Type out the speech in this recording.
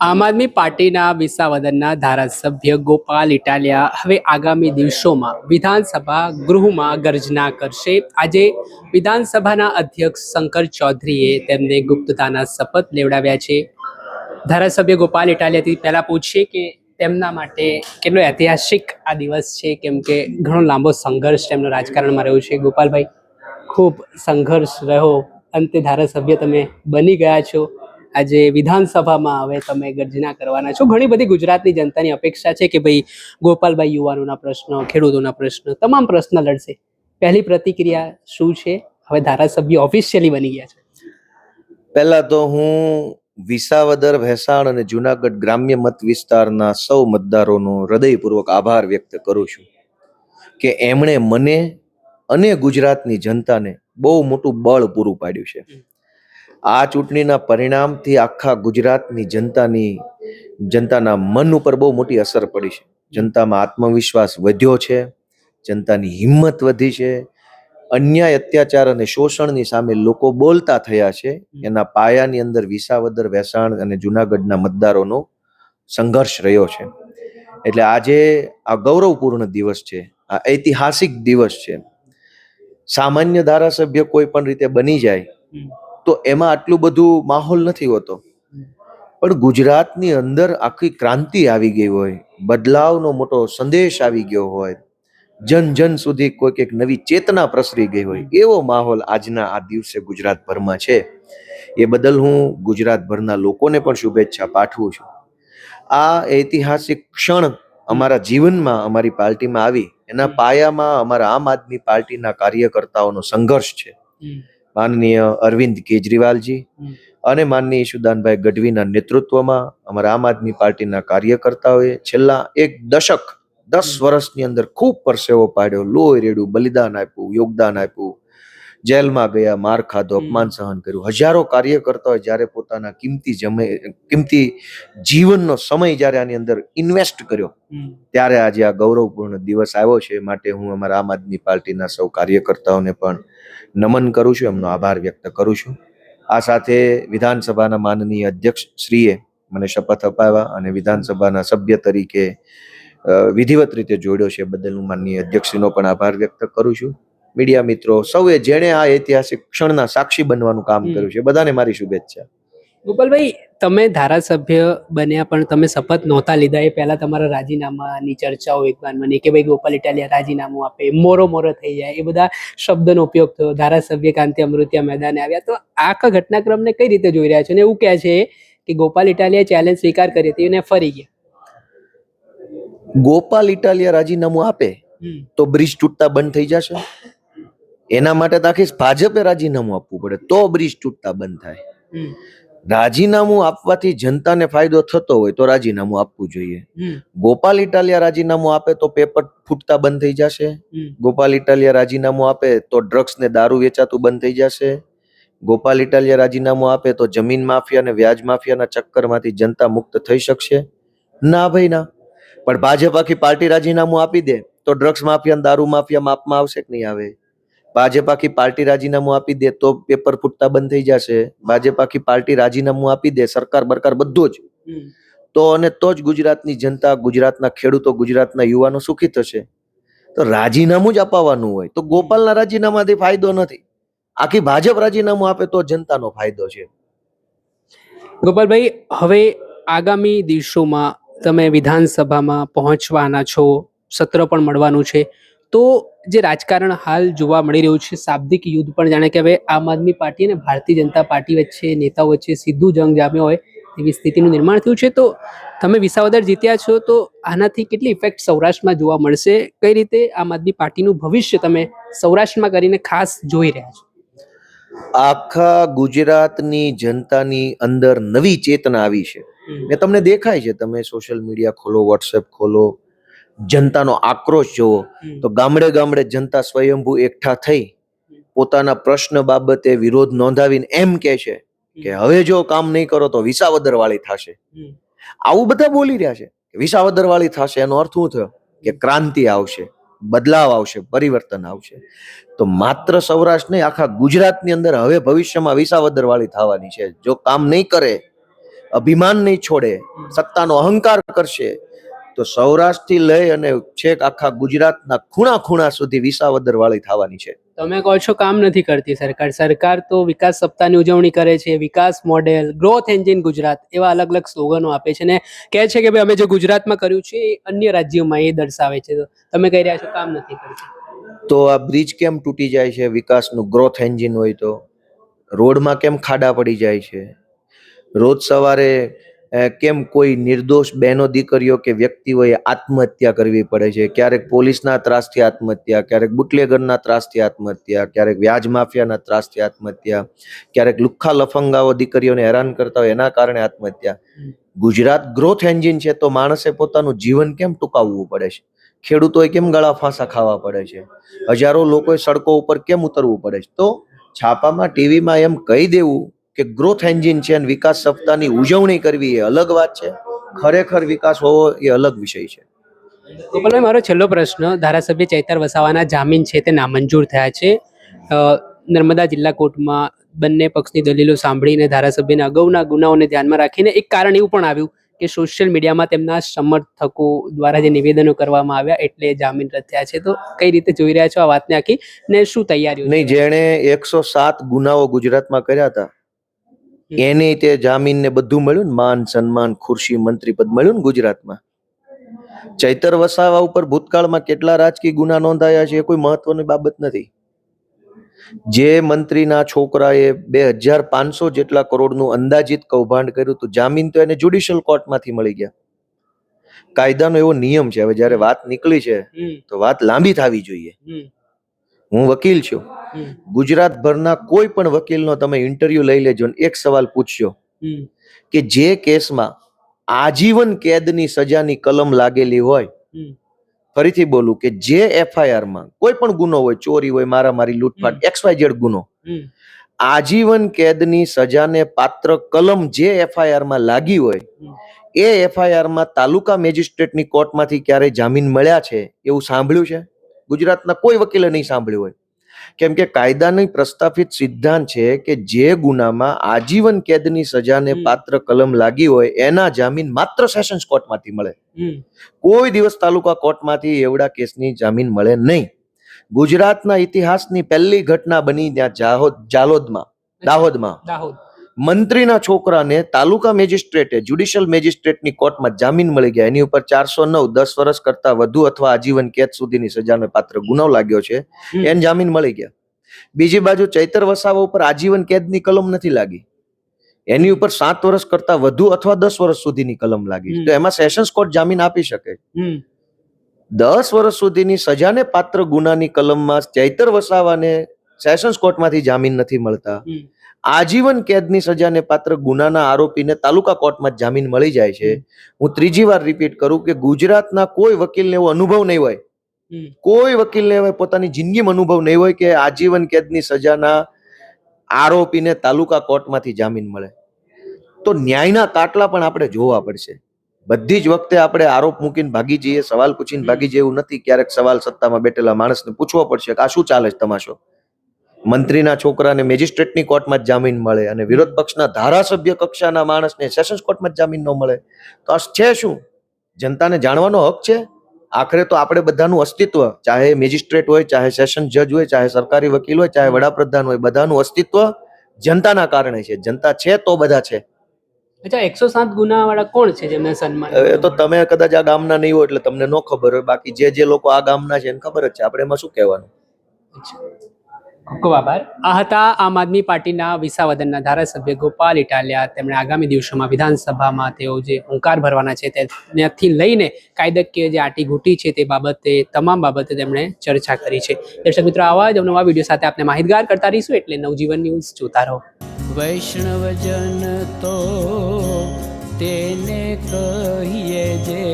આમ આદમી પાર્ટીના વિસાવદનના ધારાસભ્ય ગોપાલ ઇટાલિયા હવે આગામી દિવસોમાં વિધાનસભા ગૃહમાં ગર્જના કરશે. આજે વિધાનસભાના અધ્યક્ષ શંકર ચૌધરીએ તેમને ગુપ્તતાના શપથ લેવડાવ્યા છે. ધારાસભ્ય ગોપાલ ઇટાલિયાથી પહેલાં પૂછીએ કે તેમના માટે કેટલો ઐતિહાસિક આ દિવસ છે? કેમ કે ઘણો લાંબો સંઘર્ષ તેમનો રાજકારણમાં રહ્યો છે. ગોપાલભાઈ, ખૂબ સંઘર્ષ રહ્યો. અંતે ધારાસભ્ય તમે બની ગયા છો. આજે વિધાનસભામાં હવે તમે ગર્જના કરવાના છો. ઘણી બધી ગુજરાતની જનતાની અપેક્ષા છે કે ભાઈ ગોપાલભાઈ યુવાનોના પ્રશ્નો, ખેડૂતોના પ્રશ્ન, તમામ પ્રશ્ન લડશે. પહેલી પ્રતિક્રિયા શું છે? હવે ધારાસભ્ય ઓફિશિયલી બની ગયા છે. પહેલા તો હું વિસાવદર, ભેસાણ અને જુનાગઢ ગ્રામ્ય મત વિસ્તારના સૌ મતદારોનો હૃદયપૂર્વક આભાર વ્યક્ત કરું છું કે એમણે મને અને ગુજરાતની જનતાને બહુ મોટું બળ પૂરું પાડ્યું છે. આ ચૂંટણીના પરિણામથી આખા ગુજરાતની જનતાની, જનતાના મન ઉપર બહુ મોટી અસર પડી છે. જનતામાં આત્મવિશ્વાસ વધ્યો છે, જનતાની હિંમત વધી છે, અન્યાય, અત્યાચાર અને શોષણની સામે લોકો બોલતા થયા છે. એના પાયાની અંદર વિસાવદર, વેસાણ અને જુનાગઢના મતદારોનો સંઘર્ષ રહ્યો છે. એટલે આજે આ ગૌરવપૂર્ણ દિવસ છે, આ ઐતિહાસિક દિવસ છે. સામાન્ય ધારાસભ્ય કોઈ પણ રીતે બની જાય તો એમાં આટલું બધું માહોલ નથી હોતો. પણ ગુજરાતની અંદર આખી ક્રાંતિ આવી ગઈ હોય, બદલાવનો મોટો સંદેશ આવી ગયો હોય, જન જન સુધી કોઈક એક નવી ચેતના પ્રસરી ગઈ હોય, એવો માહોલ આજના આ દિવસે ગુજરાતભરમાં છે. એ બદલ હું ગુજરાતભરના લોકોને પણ શુભેચ્છા પાઠવું છું. આ ઐતિહાસિક ક્ષણ અમારા જીવનમાં અમારી પાર્ટીમાં આવી, એના પાયામાં અમારા આમ આદમી પાર્ટીના કાર્યકર્તાઓનો સંઘર્ષ છે. માનનીય અરવિંદ કેજરીવાલજી અને માનનીય ઈશુદાનભાઈ ગઢવીના નેતૃત્વમાં અમારા આમ આદમી પાર્ટીના કાર્યકર્તાઓએ છેલ્લા એક દશક દસ વર્ષની અંદર ખૂબ પરસેવો પાડ્યો. લોહી રેડ્યું બલિદાન આપ્યું યોગદાન આપ્યું. જેલમાં ગયા માર ખાધો અપમાન સહન કર્યું. હજારો કાર્યકર્તાઓ જ્યારે પોતાના કિંમતી જમે કિંમતી જીવનનો સમય જ્યારે આની અંદર ઇન્વેસ્ટ કર્યો ત્યારે આજે આ ગૌરવપૂર્ણ દિવસ આવ્યો છે. માટે હું અમારા આમ આદમી પાર્ટીના સૌ કાર્યકર્તાઓને પણ નમન કરું છું એમનો આભાર વ્યક્ત કરું છું. આ સાથે વિધાનસભાના માનનીય અધ્યક્ષ શ્રીએ મને શપથ અપાવ્યા અને વિધાનસભાના સભ્ય તરીકે વિધિવત રીતે જોડ્યો છે બદલ હું માનનીય અધ્યક્ષશ્રીનો પણ આભાર વ્યક્ત કરું છું. મીડિયા મિત્રો સૌએ જેણે આ ઐતિહાસિક ક્ષણના સાક્ષી બનવાનું કામ કર્યું છે. બધાને મારી શુભેચ્છા. ગોપાલભાઈ તમે ધારાસભ્ય બન્યા પણ તમે શપથ નહોતા લીધા. એ પહેલા તમારા રાજીનામાની ચર્ચાઓ એક વાર બની કે ભાઈ ગોપાલ ઇટાલિયા રાજીનામું આપે. મોરો મોરો થઈ જાય. એ બધા શબ્દનો ઉપયોગ થયો. ધારાસભ્ય કાંતિ અમૃતિયા મેદાને આવ્યા. તો આખા ઘટનાક્રમને કઈ રીતે જોઈ રહ્યા છો? અને એવું કહે છે કે ગોપાલ ઇટાલિયા ચેલેન્જ સ્વીકાર કરી હતી અને ફરી ગયા. ગોપાલ ઇટાલિયા રાજીનામું આપે તો બ્રિજ તૂટતા બંધ થઈ જશે? એના માટે તો આખી ભાજપે રાજીનામું આપવું પડે. તો બ્રિજ તૂટતા બંધ થાય. રાજીનામું આપવાથી જનતાને ફાયદો થતો હોય તો રાજીનામું આપવું જોઈએ. ગોપાલ ઇટાલિયા રાજીનામું આપે તો પેપર ફૂટતા બંધ થઈ જશે. ગોપાલ ઇટાલિયા રાજીનામું આપે તો ડ્રગ્સ ને દારૂ વેચાતું બંધ થઈ જશે. ગોપાલ ઇટાલિયા રાજીનામું આપે તો જમીન માફિયા અને વ્યાજ માફિયાના ચક્કરમાંથી જનતા મુક્ત થઈ શકશે. ના ભાઈ ના. પણ ભાજપ આખી પાર્ટી રાજીનામું આપી દે તો ડ્રગ્સ માફિયા દારૂ માફિયા માપમાં આવશે કે નહીં આવે? ભાજપ આખી પાર્ટી રાજીનામું આપી દે તો પેપર ફૂટતા બંધ થઈ જશે. ભાજપ આખી પાર્ટી રાજીનામું આપી દે સરકાર બરકાર બધું જ. તો અને તો જ ગુજરાતની જનતા ગુજરાતના ખેડૂતો ગુજરાતના યુવાનો સુખી થશે. તો રાજીનામું જ અપાવવાનું હોય. તો ગોપાલના રાજીનામાથી ફાયદો નથી. આખી ભાજપ રાજીનામું આપે તો જનતાનો ફાયદો છે. ગોપાલભાઈ હવે આગામી દિવસોમાં તમે વિધાનસભામાં પહોંચવાના છો. સત્ર પણ મળવાનું છે. તો જે રાજકારણ હાલ જોવા મળી રહ્યું છે શાબ્દિક યુદ્ધ પણ જાણે કે હવે આમ આદમી પાર્ટી અને ભારતીય જનતા પાર્ટી વચ્ચે નેતાઓ વચ્ચે સીધું જંગ જામ્યો હોય તેવી સ્થિતિનું નિર્માણ થયું છે. તો તમે વિસાવદર જીત્યા છો તો આનાથી કેટલી ઇફેક્ટ સૌરાષ્ટ્રમાં જોવા મળશે? કઈ રીતે આમ આદમી પાર્ટીનું ભવિષ્ય તમે સૌરાષ્ટ્રમાં કરીને ખાસ જોઈ રહ્યા છો? આખા ગુજરાતની જનતાની અંદર નવી ચેતના આવી છે. ને તમને દેખાય છે તમે સોશિયલ મીડિયા ખોલો વોટ્સએપ ખોલો જનતાનો આક્રોશ જોવો તો ગામડે ગામડે જનતા સ્વયંભૂ એકઠા થઈ પોતાના પ્રશ્ન બાબતે વિરોધ નોંધાવીને એમ કે છે કે હવે જો કામ નહીં કરો તો વિસાવદર વાળી થશે આવું બધા બોલી રહ્યા છે વિસાવદર વાળી થશે એનો અર્થ શું થયો? કે ક્રાંતિ આવશે બદલાવ આવશે પરિવર્તન આવશે. તો માત્ર સૌરાષ્ટ્ર નહીં આખા ગુજરાતની અંદર હવે ભવિષ્યમાં વિસાવદર વાળી થવાની છે. જો કામ નહીં કરે અભિમાન નહીં છોડે સત્તાનો અહંકાર કરશે તો સૌરાષ્ટ્રથી લઈ અને છેક આખા ગુજરાતના ખૂણા ખૂણા સુધી વિસાવદર વાળી થવાની છે. તમે કહો છો કામ નથી કરતી સરકાર. સરકાર તો વિકાસ સપ્તાહની ઉજવણી કરે છે વિકાસ મોડેલ ગ્રોથ એન્જિન ગુજરાત એવા અલગ અલગ સ્લોગનો આપે છે ને કહે છે કે ભાઈ અમે જે ગુજરાતમાં કર્યું છે એ અન્ય રાજ્યોમાં એ દર્શાવે છે. તો તમે કહી રહ્યા છો કામ નથી કરતી. તો આ બ્રિજ કેમ તૂટી જાય છે? વિકાસનું ગ્રોથ એન્જિન હોય તો. રોડમાં કેમ ખાડા પડી જાય છે? રોજ સવારે કેમ કોઈ નિર્દોષ બહેનો દીકરીઓ કે વ્યક્તિઓએ આત્મહત્યા કરવી પડે છે? ક્યારેક પોલીસના ત્રાસથી આત્મહત્યા ક્યારેક બુટલેગરના ત્રાસથી આત્મહત્યા ક્યારેક વ્યાજ માફિયાના ત્રાસથી આત્મહત્યા ક્યારેક લુખ્ખા લફંગાઓ દીકરીઓને હેરાન કરતા હોય એના કારણે આત્મહત્યા. ગુજરાત ગ્રોથ એન્જિન છે તો માણસે પોતાનું જીવન કેમ ટૂંકાવવું પડે છે? ખેડૂતોએ કેમ ગળા ફાંસા ખાવા પડે છે? હજારો લોકોએ સડકો ઉપર કેમ ઉતરવું પડે છે? તો છાપામાં ટીવીમાં એમ કહી દેવું કે ગ્રોથ એન્જિન છે અને વિકાસ સપ્તાહની ઉજવણી કરવી એ અલગ વાત છે. ખરેખર વિકાસ હોવો એ અલગ વિષય છે. ગોપાલભાઈ મારો છેલ્લો પ્રશ્ન ધારાસભ્ય ચૈતર વસાવાના જામીન છે તે નામંજૂર થયા છે. નર્મદા જિલ્લા કોર્ટમાં બંને પક્ષની દલીલો સાંભળીને ધારાસભ્યના અગાઉના ગુનાઓને ધ્યાનમાં રાખીને એક કારણ એવું પણ આવ્યું કે સોશિયલ મીડિયામાં તેમના સમર્થકો દ્વારા જે નિવેદનો કરવામાં આવ્યા એટલે જામીન રદ થયા છે. તો કઈ રીતે જોઈ રહ્યા છો આ વાતને આખી ને શું તૈયારી નહીં જેણે એકસો સાત ગુનાઓ ગુજરાતમાં કર્યા હતા. એને તે જામીન ને બધું મળ્યું ને માન સન્માન ખુરશી મંત્રી પદ મળ્યું ને ગુજરાતમાં. ચૈતર વસાવા ઉપર ભૂતકાળમાં કેટલા રાજકીય ગુના નોંધાયા છે એ કોઈ મહત્વની બાબત નથી. જે મંત્રીના છોકરાએ બે હજાર પાંચસો જેટલા કરોડનું અંદાજિત કૌભાંડ કર્યું હતું જામીન તો એને જ્યુડિશિયલ કોર્ટમાંથી મળી ગયા. કાયદાનો એવો નિયમ છે હવે જ્યારે વાત નીકળી છે તો વાત લાંબી થવી જોઈએ. હું વકીલ છું. ગુજરાતભરના કોઈ પણ વકીલનો તમે ઇન્ટરવ્યુ લઈ લેજો ને એક સવાલ પૂછ્યો કે જે કેસમાં આજીવન કેદની સજાની કલમ લાગેલી હોય ફરીથી બોલું કે જે એફઆઈઆરમાં કોઈ પણ ગુનો હોય ચોરી હોય મારામારી લૂંટફાટ એક્સ વાય ઝેડ ગુનો આજીવન કેદની સજાને પાત્ર કલમ જે એફઆઈઆરમાં લાગી હોય એ એફઆઈઆરમાં તાલુકા મેજિસ્ટ્રેટની કોર્ટમાંથી ક્યારે જામીન મળ્યા છે એવું સાંભળ્યું છે? ગુજરાતના કોઈ વકીલે નહીં સાંભળ્યું હોય. કેમ કે કાયદાની પ્રસ્થાપિત સિદ્ધાંત છે કે જે ગુનામાં આજીવન કેદની સજાને પાત્ર કલમ લાગી હોય એના જામીન માત્ર સેશન્સ કોર્ટમાંથી મળે. કોઈ દિવસ તાલુકા કોર્ટમાંથી એવડા કેસની જામીન મળે નહીં. ગુજરાતના ઇતિહાસની પહેલી ઘટના બની ત્યાં જાહોદ જાલોદમાં દાહોદમાં. દાહોદ. મંત્રીના છોકરાને તાલુકા મેજિસ્ટ્રેટે જ્યુડિશિયલ મેજિસ્ટ્રેટની કોર્ટમાં જામીન મળી ગયા. એની ઉપર ચારસો નવ દસ વર્ષ કરતા વધુ અથવા આજીવન કેદ સુધીની સજાને પાત્ર ગુનો લાગ્યો છે. એને જામીન મળી ગયા. બીજી બાજુ ચૈતર વસાવા ઉપર આજીવન કેદની કલમ નથી લાગી. એની ઉપર સાત વર્ષ કરતા વધુ અથવા દસ વર્ષ સુધીની કલમ લાગી. તો એમાં સેશન્સ કોર્ટ જામીન આપી શકે. દસ વર્ષ સુધીની સજાને પાત્ર ગુનાની કલમમાં ચૈતર વસાવાને સેશન્સ કોર્ટમાંથી જામીન નથી મળતા. આજીવન કેદની સજાને પાત્ર ગુનાના આરોપીને તાલુકા કોર્ટમાં જામીન મળી જાય છે. હું ત્રીજી વાર રિપીટ કરું કે ગુજરાતના કોઈ વકીલને એવો અનુભવ નહીં હોય. કોઈ વકીલને હવે પોતાની જિંદગીમાં અનુભવ નહીં હોય કે આજીવન કેદની સજાના આરોપીને તાલુકા કોર્ટમાંથી જામીન મળે. તો ન્યાયના કાટલા પણ આપણે જોવા પડશે. બધી જ વખતે આપણે આરોપ મૂકીને ભાગી જઈએ સવાલ પૂછીને ભાગી જઈએ એવું નથી. ક્યારેક સવાલ સત્તામાં બેઠેલા માણસને પૂછવો પડશે કે આ શું ચાલે છે તમાશો? મંત્રીના છોકરાને મેજિસ્ટ્રેટની કોર્ટમાં જ જામીન મળે અને વિરોધ પક્ષના ધારાસભ્ય કક્ષાના માણસને સેશન્સ કોર્ટમાં જ જામીન ન મળે. તો આ છે શું? જનતાને જાણવાનો હક છે? આખરે તો આપણે બધાનું અસ્તિત્વ ચાહે મેજિસ્ટ્રેટ હોય ચાહે સેશન જજ હોય ચાહે સરકારી વકીલ હોય ચાહે વડાપ્રધાન હોય બધાનું અસ્તિત્વ જનતાના કારણે છે. જનતા છે તો બધા છે. અચ્છા એકસો સાત ગુનાવાળા કોણ છે જેમને સન્માન હવે તો તમે કદાચ આ ગામના નહીં હો એટલે તમને ન ખબર હોય. બાકી જે જે લોકો આ ગામના છે એને ખબર જ છે. આપણે એમાં શું કહેવાનું? ખૂબ ખૂબ આભાર. આ હતા આમ આદમી પાર્ટીના વિસાવદનના ધારાસભ્ય ગોપાલ ઇટાલિયા. તેમણે આગામી દિવસોમાં વિધાનસભામાં તેઓ જે હુંકાર ભરવાના છે તેનાથી લઈને કાયદાકીય જે આટીઘૂટી છે તે બાબતે તમામ બાબતે તેમણે ચર્ચા કરી છે. દર્શક મિત્રો આવા જ નવા વીડિયો સાથે આપણે માહિતગાર કરતા રહીશું એટલે નવજીવન ન્યૂઝ જોતા રહો. વૈષ્ણવજન તો તેને કહીએ જે